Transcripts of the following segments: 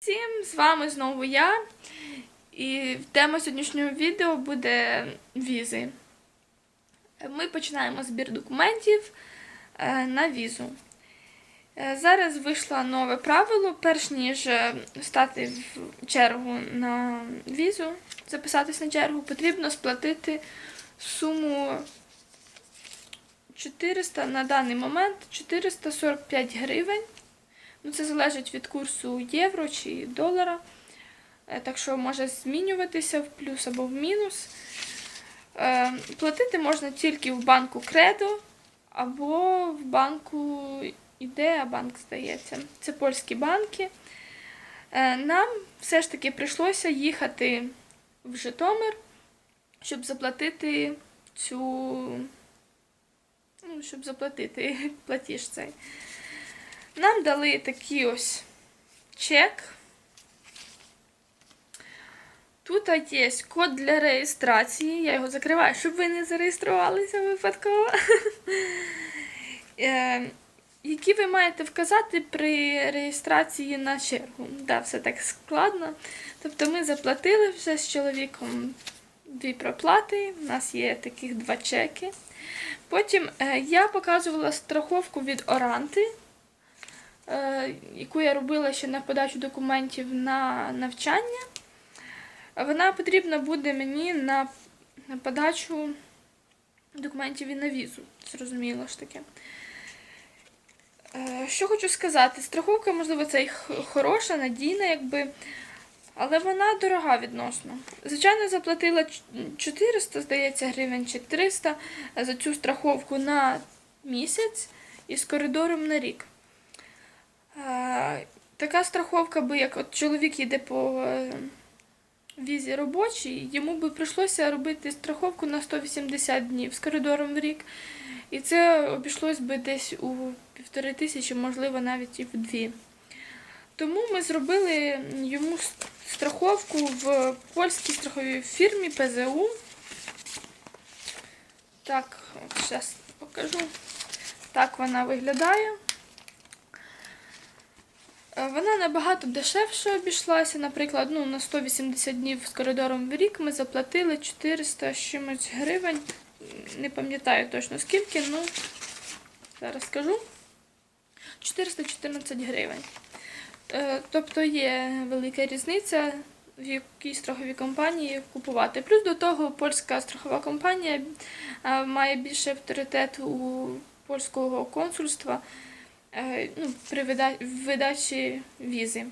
Всім з вами знову я. І тема сьогоднішнього відео буде візи. Ми починаємо збір документів е, на візу. Е, Зараз вийшло нове правило. Перш ніж е, стати в чергу на візу, записатись на чергу, потрібно сплатити суму 400 на даний момент 445 гривень. Ну, це залежить від курсу євро чи долара. Е, Так що може змінюватися в плюс або в мінус. Е, Платити можна тільки в банку Кредо або в банку Ідея банк, здається. Це польські банки. Е, Нам все ж таки прийшлося їхати в Житомир, щоб заплатити цю. Ну, щоб заплатити платіж цей. Нам дали такий ось чек. Тут є код для реєстрації. Я його закриваю, щоб ви не зареєструвалися випадково. Е, Які ви маєте вказати при реєстрації на чергу? Да, все так складно. Тобто ми заплатили вже з чоловіком дві проплати. У нас є таких два чеки. Потім е, я показувала страховку від Оранти яку я робила ще на подачу документів на навчання. Вона потрібна буде мені на, подачу документів і на візу. Зрозуміло ж таке. Е, Що хочу сказати, страховка, можливо, це і хороша, надійна, якби, але вона дорога відносно. Звичайно, заплатила 400, здається, гривень чи 300 за цю страховку на місяць і з коридором на рік. Така страховка би, як от чоловік їде по е, візі робочій, йому би прийшлося робити страховку на 180 днів з коридором в рік. І це обійшлось би десь у півтори тисячі, можливо, навіть і в дві. Тому ми зробили йому страховку в польській страховій фірмі ПЗУ. Так, зараз покажу. Так вона виглядає. Е, Вона набагато дешевше обійшлася. Наприклад, ну, на 180 днів з коридором в рік ми заплатили 400 з чимось гривень. Не пам'ятаю точно скільки, ну зараз скажу. 414 гривень. Е, Тобто є велика різниця, в якій страховій компанії купувати. Плюс до того польська страхова компанія е, має більше авторитет у польського консульства ну, при видачі візи.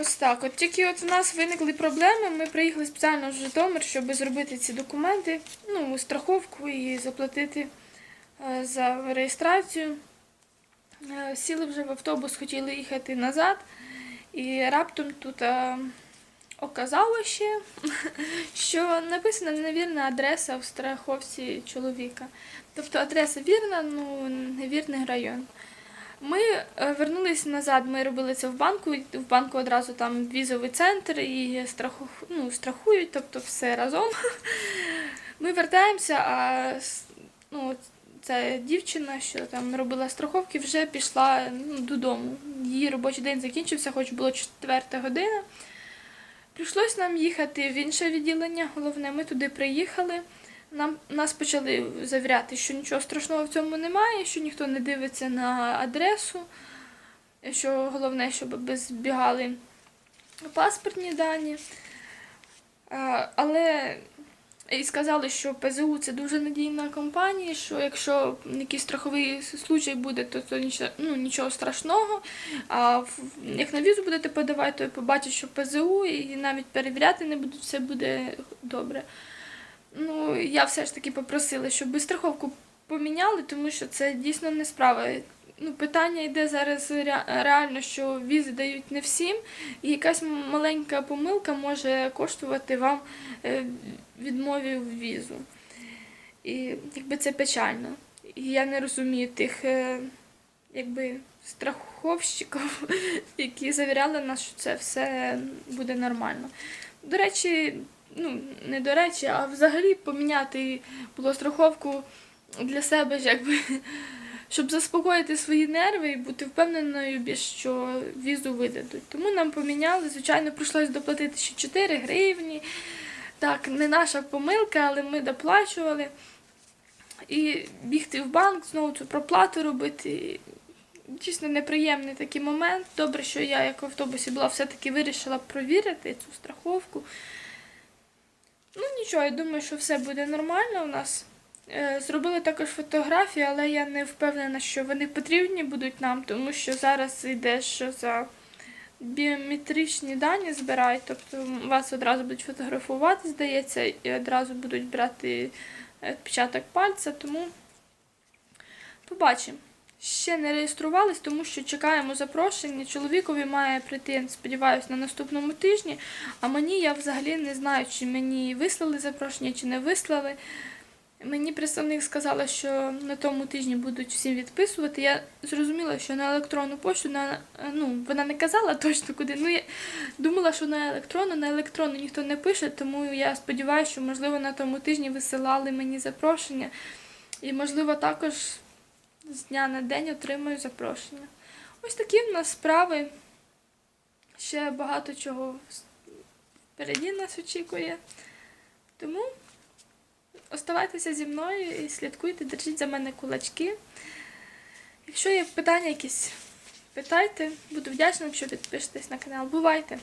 Ось так. От тільки от у нас виникли проблеми. Ми приїхали спеціально в Житомир, щоб зробити ці документи, ну, страховку і заплатити е, за реєстрацію. Е, Сіли вже в автобус, хотіли їхати назад, і раптом тут е, оказало ще, що написана невірна адреса в страховці чоловіка. Тобто адреса вірна, ну невірний район. Ми е, вернулись назад, ми робили це в банку. В банку одразу там візовий центр і страху, ну, страхують, тобто все разом. Ми вертаємося, а ну, ця дівчина, що там робила страховки, вже пішла ну, додому. Її робочий день закінчився, хоч було четверта година. Прийшлось нам їхати в інше відділення. Головне, ми туди приїхали. Нам нас почали завіряти, що нічого страшного в цьому немає, що ніхто не дивиться на адресу, що головне, щоб збігали паспортні дані. Але і сказали, що ПЗУ це дуже надійна компанія, що якщо якийсь страховий случай буде, то, то нічого, ну, нічого страшного. А в- як на візу будете подавати, то побачать, що ПЗУ, і навіть перевіряти не будуть, все буде добре. Ну, я все ж таки попросила, щоб страховку поміняли, тому що це дійсно не справа. Ну, питання йде зараз реально, що візи дають не всім, і якась маленька помилка може коштувати вам е, відмові в візу. І якби це печально. І я не розумію тих е, якби, страховщиків, які завіряли нас, що це все буде нормально. До речі, ну, не до речі, а взагалі поміняти було страховку для себе якби щоб заспокоїти свої нерви і бути впевненою, що візу видадуть. Тому нам поміняли, звичайно, прийшлось доплатити ще 4 гривні. Так, не наша помилка, але ми доплачували. І бігти в банк, знову цю проплату робити. Дійсно неприємний такий момент. Добре, що я, як в автобусі була, все-таки вирішила провірити цю страховку. Ну нічого, я думаю, що все буде нормально у нас. Е, Зробили також фотографії, але я не впевнена, що вони потрібні будуть нам, тому що зараз йде, що за біометричні дані збирають, тобто вас одразу будуть фотографувати, здається, і одразу будуть брати е, відпечаток пальця, тому побачимо. Ще не реєструвались, тому що чекаємо запрошення. Чоловікові має прийти, сподіваюся, на наступному тижні. А мені я взагалі не знаю, чи мені вислали запрошення, чи не вислали. Мені представник сказала, що на тому тижні будуть всім відписувати. Я зрозуміла, що на електронну пошту на ну вона не казала точно куди. Ну я думала, що на електронну, на електронну ніхто не пише, тому я сподіваюся, що можливо на тому тижні висилали мені запрошення. І можливо також з дня на день отримую запрошення. Ось такі в нас справи. Ще багато чого впереді нас очікує. Тому оставайтеся зі мною і слідкуйте, держіть за мене кулачки. Якщо є питання якісь, питайте. Буду вдячна, якщо підпишетесь на канал. Бувайте!